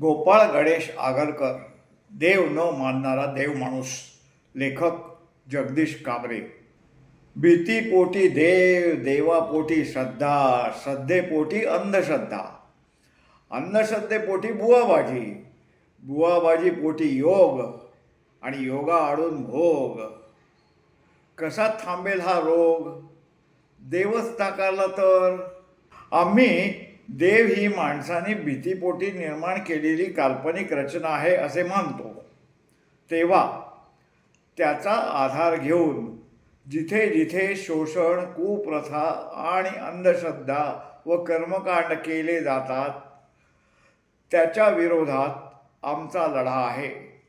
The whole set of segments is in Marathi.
गोपाळ गणेश आगरकर देव न मानणारा देव माणूस लेखक जगदीश काबरे. भीतीपोटी देव देवापोटी श्रद्धा श्रद्धेपोटी अंधश्रद्धा. अंधश्रद्धेपोटी बुवाबाजी बुवाबाजी पोटी योग आणि योगा आडून भोग. कसा थांबेल हा रोग? देवच नाकारला तर? आम्ही देव ही माणसाने भीतीपोटी निर्माण केलेली काल्पनिक रचना आहे असे मानतो. तेव्हा त्याचा आधार घेऊन जिथे जिथे शोषण कुप्रथा आणि अंधश्रद्धा व कर्मकांड केले जातात त्याच्या विरोधात आमचा लढा आहे.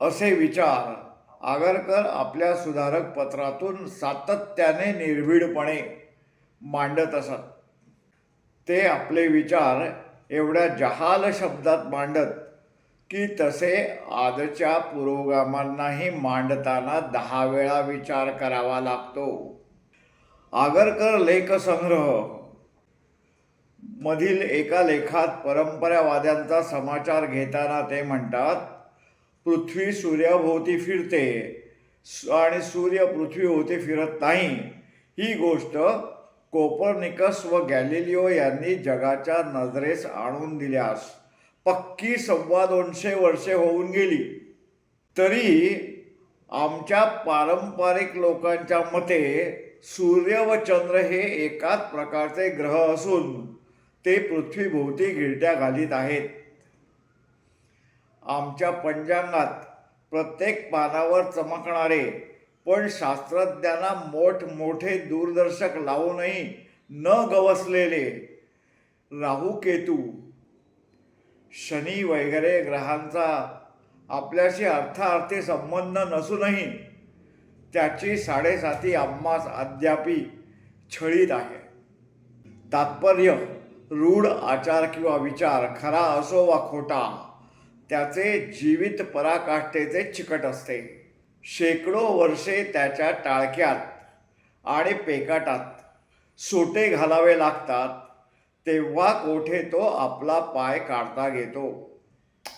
असे विचार आगरकर आपल्या सुधारक पत्रातून सातत्याने निर्भीडपणे मांडत असत. ते आपले विचार एवढ्या जहाल शब्दात मांडत की तसे आजच्या पुरोगामांनाही मांडताना दहा वेळा विचार करावा लागतो. आगरकर लेखसंग्रह. मधील एका लेखात परंपरावाद्यांचा समाचार घेताना ते म्हणतात पृथ्वी सूर्याभोवती फिरते आणि सूर्य पृथ्वीभोवती फिरत नाही. ही गोष्ट कोपर्निकस व गॅलिलिओ यांनी जगाच्या नजरेस आणून दिल्यास पक्की सव्वा दोनशे वर्षे होऊन गेली. तरी आमच्या पारंपरिक लोकांच्या मते सूर्य व चंद्र हे एकाच प्रकारचे ग्रह असून ते पृथ्वीभोवती गिरट्या घालीत आहेत. आमच्या पंचांगात प्रत्येक पानावर चमकणारे पण शास्त्रज्ञांना मोठमोठे दूरदर्शक लावूनही न गवसलेले राहू केतू. शनी वगैरे ग्रहांचा आपल्याशी अर्थार्थी संबंध नसूनही त्याची साडेसाती आम्हास अद्यापी छळीत आहे. तात्पर्य रूढ आचार किंवा विचार खरा असो वा खोटा त्याचे जीवित पराकाष्ठेचे चिकट असते. शेकडो वर्षे त्याच्या टाळक्यात आणि पेकाटात सोटे घालावे लागतात तेव्हा कोठे तो आपला पाय काढता घेतो.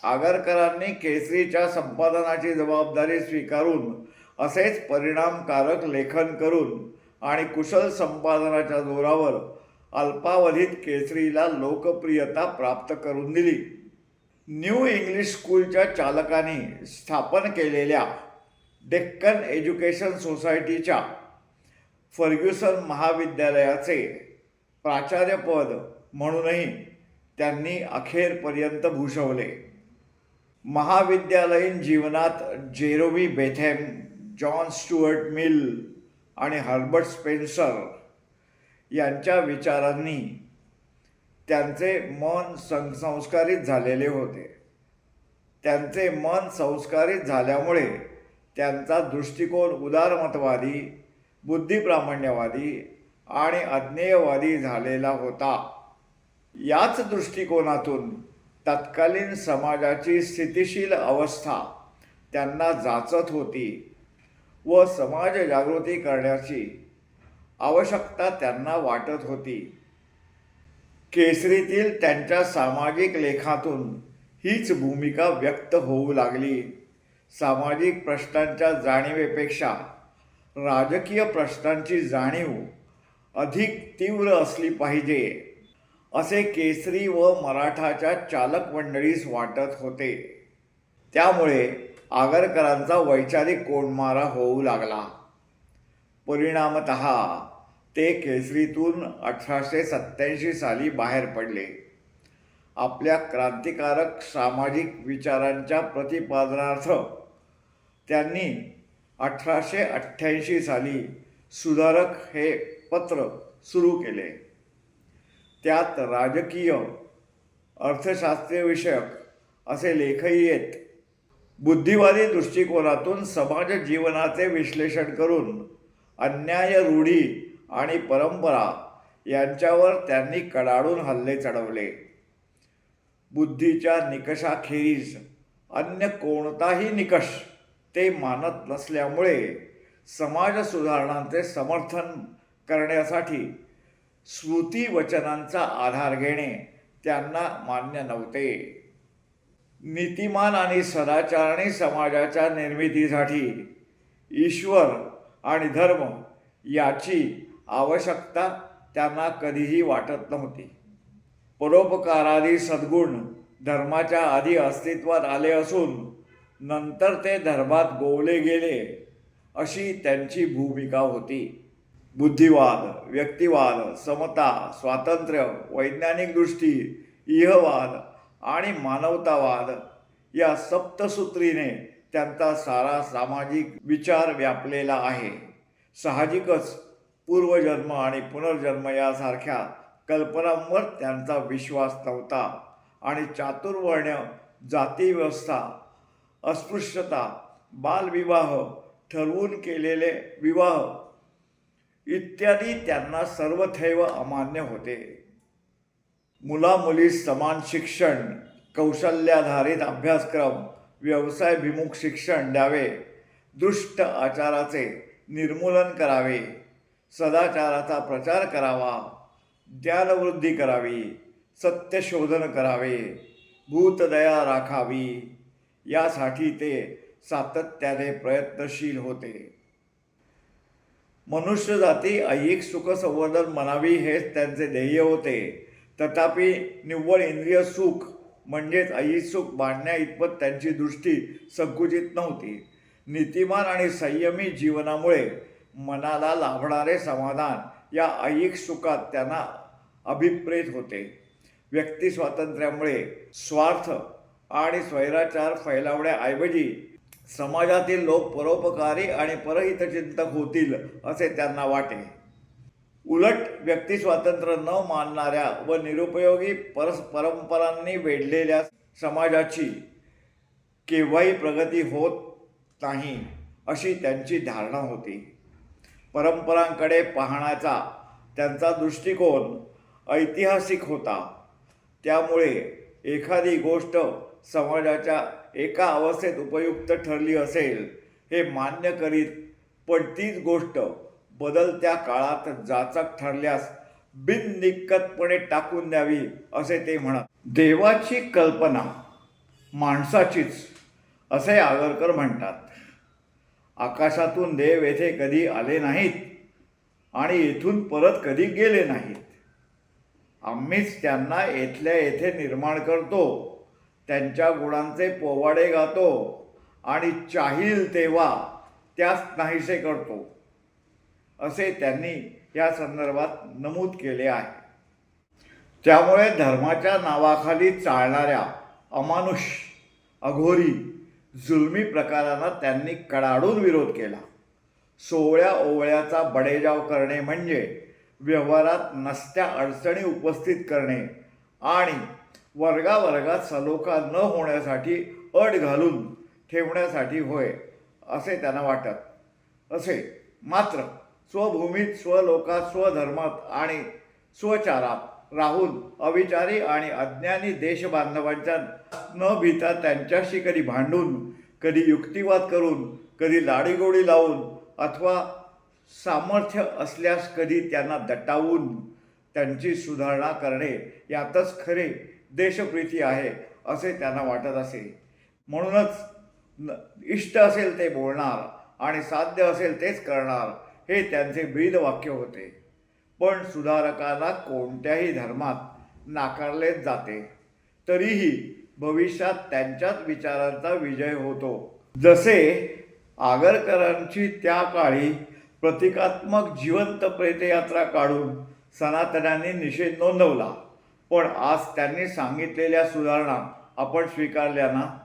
आगरकरांनी केसरीच्या संपादनाची जबाबदारी स्वीकारून असेच परिणामकारक लेखन करून आणि कुशल संपादनाच्या जोरावर अल्पावधीत केसरीला लोकप्रियता प्राप्त करून दिली. न्यू इंग्लिश स्कूलच्या चालकांनी स्थापन केलेल्या डेक्कन एज्युकेशन सोसायटीच्या फर्ग्युसन महाविद्यालयाचे प्राचार्यपद म्हणूनही त्यांनी अखेरपर्यंत भूषवले. महाविद्यालयीन जीवनात Jeremy Bentham John Stuart Mill आणि हर्बर्ट स्पेन्सर यांच्या विचारांनी त्यांचे मन सं संस्कारित झालेले होते. त्यांचे मन संस्कारित झाल्यामुळे त्यांचा दृष्टिकोन उदारमतवादी बुद्धिप्रामाण्यवादी आणि अज्ञेयवादी झालेला होता. याच दृष्टिकोनातून तत्कालीन समाजाची स्थितिशील अवस्था त्यांना जाचत होती व समाज जागृती करण्याची आवश्यकता त्यांना वाटत होती. केसरीतील त्यांच्या सामाजिक लेखातून हीच भूमिका व्यक्त होऊ लागली. सामाजिक प्रश्नांच्या जाणीवेपेक्षा राजकीय प्रश्नांची जाणीव अधिक तीव्र असली पाहिजे असे केसरी व मराठाच्या चालक मंडळीस वाटत होते. त्यामुळे आगरकरांचा वैचारिक कोंडमारा होऊ लागला. परिणामत ते केसरीतून अठराशे सत्याऐंशी साली बाहेर पडले. आपल्या क्रांतिकारक सामाजिक विचारांच्या प्रतिपादनार्थ त्यांनी अठराशे अठ्ठ्याऐंशी साली सुधारक हे पत्र सुरू केले. त्यात राजकीय अर्थशास्त्रीय विषयक असे लेखही येत. बुद्धिवादी दृष्टिकोनातून समाज जीवनाचे विश्लेषण करून अन्याय रूढी आणि परंपरा यांच्यावर त्यांनी कडाडून हल्ले चढवले. बुद्धीच्या निकषाखेरीज अन्य कोणताही निकष ते मानत नसल्यामुळे समाज सुधारणांचे समर्थन करण्यासाठी स्मृतीवचनांचा आधार घेणे त्यांना मान्य नव्हते. नीतिमान आणि सदाचारणी समाजाच्या निर्मितीसाठी ईश्वर आणि धर्म याची आवश्यकता त्यांना कधीही वाटत नव्हती. परोपकारादी सद्गुण धर्माच्या आधी अस्तित्वात आले असून नंतर ते धर्मात गोवले गेले. अशी त्यांची भूमिका होती. बुद्धिवाद व्यक्तिवाद समता स्वातंत्र्य वैज्ञानिक दृष्टी इहवाद आणि मानवतावाद या सप्तसूत्रीने त्यांचा सारा सामाजिक विचार व्यापलेला आहे. साहजिकच पूर्वजन्म आणि पुनर्जन्म यासारख्या कल्पनांवर त्यांचा विश्वास नव्हता आणि चातुर्वर्ण्य जातीव्यवस्था अस्पृश्यता बालविवाह ठरवून केलेले विवाह इत्यादी त्यांना सर्वथैव अमान्य होते. मुलामुलीस समान शिक्षण कौशल्याधारित अभ्यासक्रम व्यवसायभिमुख शिक्षण द्यावे. दुष्ट आचाराचे निर्मूलन करावे. सदाचाराचा प्रचार करावा. ज्ञानवृद्धी करावी. सत्यशोधन करावे. भूतदया राखावी. यासाठी ते सातत्याने प्रयत्नशील होते. मनुष्य जाती ऐहिक सुखसंवर्धन म्हणावी हेच त्यांचे ध्येय होते. तथापि निव्वळ इंद्रिय सुख म्हणजेच ऐहिक सुख मांडण्या इतपत त्यांची दृष्टी संकुचित नव्हती. नीतिमान आणि संयमी जीवनामुळे मनाला लाभणारे समाधान या ऐहिक सुखात त्यांना अभिप्रेत होते. व्यक्ती स्वातंत्र्यामुळे स्वार्थ आणि स्वैराचार फैलावण्याऐवजी समाजातील लोक परोपकारी आणि परहितचिंतक होतील असे त्यांना वाटे. उलट व्यक्ती स्वातंत्र्य न मानणाऱ्या व निरुपयोगी परस परंपरांनी वेढलेल्या समाजाची केव्हाही प्रगती होत नाही अशी त्यांची धारणा होती. परंपरांकडे पाहण्याचा त्यांचा दृष्टिकोन ऐतिहासिक होता. त्यामुळे एखादी गोष्ट समाजाच्या एका अवस्थेत उपयुक्त ठरली असेल हे मान्य करीत पण तीच गोष्ट बदलत्या काळात जाचक ठरल्यास बिननिक्कतपणे टाकून द्यावी असे ते म्हणत. देवाची कल्पना माणसाचीच असे आगरकर म्हणतात. आकाशातून देव येथे कधी आले नाहीत आणि येथून परत कधी गेले नाहीत. आम्हीच त्यांना येथल्या येथे निर्माण करतो त्यांच्या गुणांचे पोवाडे गातो आणि चाहील तेव्हा त्यास नाहीसे करतो. असे त्यांनी या संदर्भात नमूद केले आहे. त्यामुळे धर्माच्या नावाखाली चालणाऱ्या अमानुष अघोरी जुलमी प्रकारांना त्यांनी कडाडून विरोध केला. सोहळ्या ओवळ्याचा बडेजाव करणे म्हणजे व्यवहारात नसत्या अडचणी उपस्थित करणे आणि वर्गावर्गात सलोखा न होण्यासाठी अट घालून ठेवण्यासाठी होय असे त्यांना वाटत. असे मात्र स्वभूमीत स्वलोकात स्वधर्मात आणि स्वचारात राहून अविचारी आणि अज्ञानी देशबांधवांच्या न भीता त्यांच्याशी कधी भांडून कधी युक्तिवाद करून कधी लाडीगोडी लावून अथवा सामर्थ्य असल्यास कधी त्यांना दटावून त्यांची सुधारणा करणे यातच खरे देशप्रीती आहे असे त्यांना वाटत असे म्हणूनच न इष्ट असेल ते बोलणार आणि साध्य असेल तेच करणार हे त्यांचे ब्रीद वाक्य होते. पण सुधारकाला कोणत्याही धर्मात नाकारलेच जाते. तरीही भविष्यात त्यांच्याच विचारांचा विजय होतो. जसे आगरकरांची त्या काळी प्रतिकात्मक जिवंत प्रेतयात्रा काढून सनातनांनी निषेध नोंदवला. पण आज त्यांनी सांगितलेल्या सुधारणा आपण स्वीकारल्या ना?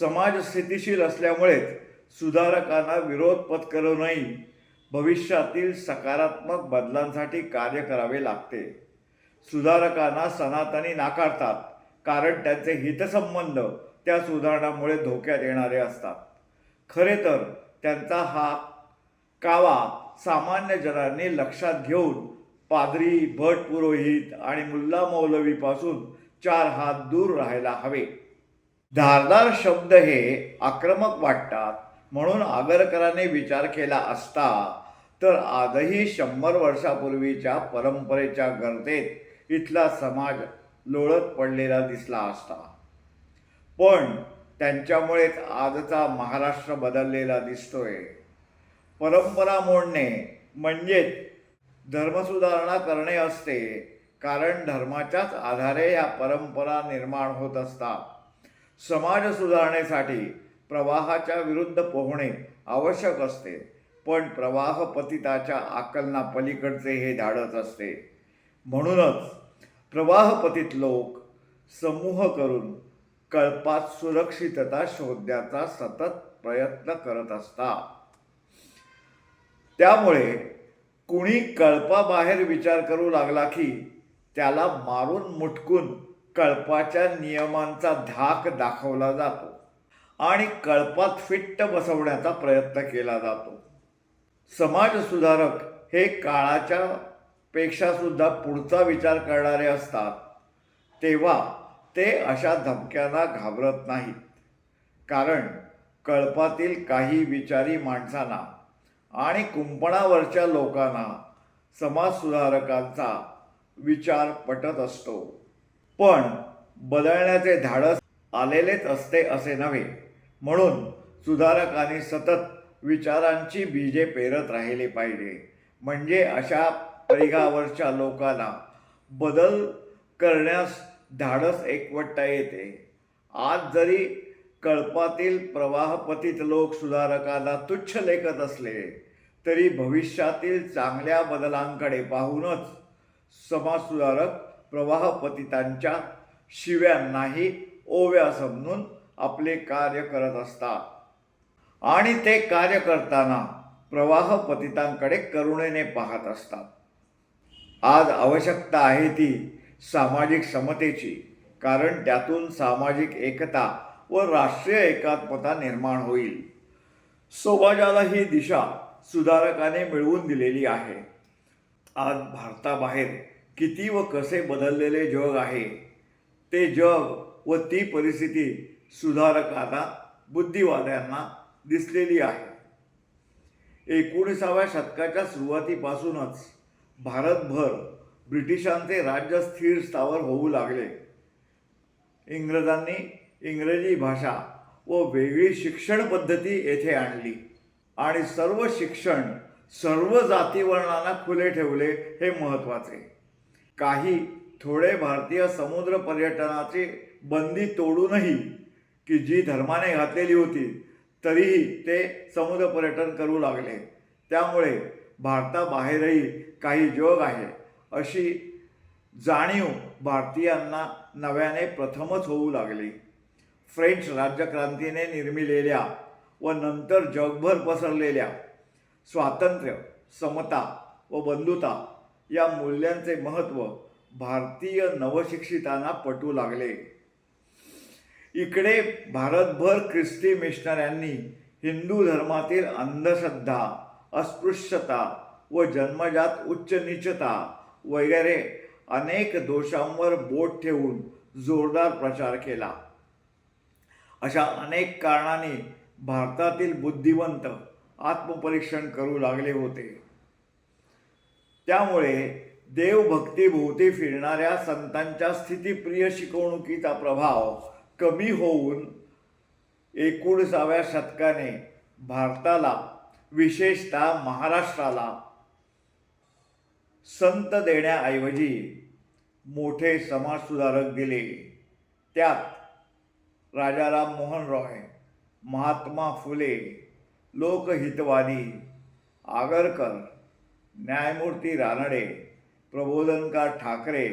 समाज स्थितीशील असल्यामुळेच सुधारकांना विरोध पत्करूनही भविष्यातील सकारात्मक बदलांसाठी कार्य करावे लागते. सुधारकांना सनातनी नाकारतात कारण त्यांचे हितसंबंध त्या सुधारणामुळे धोक्यात येणारे असतात. खरे तर त्यांचा हा कावा सामान्य जनांनी लक्षात घेऊन पादरी भट पुरोहित आणि मुल्ला मौलवीपासून चार हात दूर राहायला हवे. धारदार शब्द हे आक्रमक वाटतात. म्हणून आगरकरांनी विचार केला असता तर आजही शंभर वर्षापूर्वीच्या परंपरेच्या गर्देत इथला समाज लोळत पडलेला दिसला असता. पण त्यांच्यामुळेच आजचा महाराष्ट्र बदललेला दिसतोय. परंपरा मोडणे म्हणजेच धर्मसुधारणा करणे असते कारण धर्माच्याच आधारे या परंपरा निर्माण होत असतात. समाज सुधारणेसाठी प्रवाहाच्या विरुद्ध पोहणे आवश्यक असते पण प्रवाह पतिताच्या आकलना पलीकडचे हे धाडत असते. म्हणूनच प्रवाहपतीत लोक समूह करून कळपात सुरक्षितता शोधण्याचा सतत प्रयत्न करत असतात. त्यामुळे कुणी कळपाबाहेर विचार करू लागला की त्याला मारून मुटकून कळपाच्या नियमांचा धाक दाखवला जातो आणि कळपात फिट्ट बसवण्याचा प्रयत्न केला जातो. समाज सुधारक हे काळाच्या पेक्षासुद्धा पुढचा विचार करणारे असतात तेव्हा ते अशा धमक्यांना घाबरत नाहीत. कारण कळपातील काही विचारी माणसांना आणि कुंपणावरच्या लोकांना समाजसुधारकांचा विचार पटत असतो. पण बदलण्याचे धाडस आलेलेच असते असे नव्हे. म्हणून सुधारकांनी सतत विचारांची बीजे पेरत राहिले पाहिजे. म्हणजे अशा परिघावरच्या लोकांना बदल करण्यास धाडस एकवटता येते. आज जरी कळपातील प्रवाहपतीत लोक सुधारकाला तुच्छ लेखत असले तरी भविष्यातील चांगल्या बदलांकडे पाहूनच समाजसुधारक प्रवाहपतितांच्या शिव्यांनाही ओव्या समजून आपले कार्य करत असतात. आणि ते कार्य करताना प्रवाहपतितांकडे करुणेने पाहत असतात. आज आवश्यकता आहे ती सामाजिक समतेची कारण त्यातून सामाजिक एकता व राष्ट्रीय एकात्मता निर्माण होईल. समाजाला ही दिशा सुधारकाने मिळवून दिलेली आहे. आज भारताबाहेर किती व कसे बदललेले जग आहे ते जग व ती परिस्थिती सुधारकांना बुद्धिवाद्यांना दिसलेली आहे. एकोणीसाव्या शतकाच्या सुरुवातीपासूनच भारतभर ब्रिटिशांचे राज्य स्थिर स्थावर होऊ लागले. इंग्रजांनी इंग्रजी भाषा व वेगळी शिक्षण पद्धती येथे आणली. आणि सर्व शिक्षण सर्व जातीवर्णांना खुले ठेवले हे महत्त्वाचे. काही थोडे भारतीय समुद्र पर्यटनाची बंदी तोडूनही की जी धर्माने घातलेली होती तरीही ते समुद्र पर्यटन करू लागले. त्यामुळे भारताबाहेरही काही जग आहे अशी जाणीव भारतीयांना नव्याने प्रथमच होऊ लागली. फ्रेंच राज्यक्रांतीने निर्मिलेल्या व नंतर जगभर पसरलेल्या स्वातंत्र्य समता व बंधुता या मूल्यांचे महत्त्व भारतीय नवशिक्षितांना पटू लागले. इकडे भारतभर ख्रिस्ती मिशनऱ्यांनी हिंदू धर्मातील अंधश्रद्धा अस्पृश्यता व जन्मजात उच्च निचता वगैरे अनेक दोषांवर बोट ठेवून जोरदार प्रचार केला. अशा अनेक कारणाने भारतातील बुद्धिवंत आत्मपरीक्षण करू लागले होते. त्यामुळे देवभक्तीभोवती फिरणाऱ्या संतांच्या स्थितीप्रिय शिकवणुकीचा प्रभाव कमी होऊन एकोणीसाव्या शतकाने भारताला विशेषतः महाराष्ट्राला संत देण्याऐवजी मोठे समाजसुधारक दिले. त्यात राजाराम मोहन रॉय महात्मा फुले लोकहितवादी आगरकर न्यायमूर्ती रानडे प्रबोधनकार ठाकरे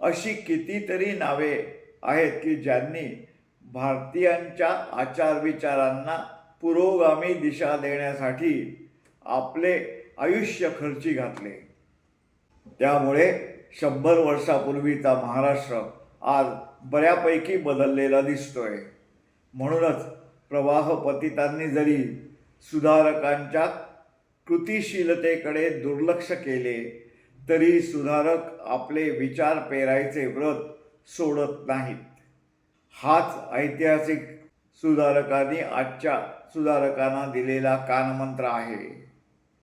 अशी कितीतरी नावे आहेत की ज्यांनी भारतीयांच्या आचारविचारांना पुरोगामी दिशा देण्यासाठी आपले आयुष्य खर्ची घातले. त्यामुळे शंभर वर्षापूर्वीचा महाराष्ट्र आज बऱ्यापैकी बदललेला दिसतोय. म्हणूनच प्रवाहपतितांनी जरी सुधारकांच्या कृतिशीलतेकडे दुर्लक्ष केले तरी सुधारक आपले विचार पेरायचे व्रत सोडत नाहीत. हाच ऐतिहासिक सुधारकांनी आजच्या सुधारकांना दिलेला कानमंत्र आहे.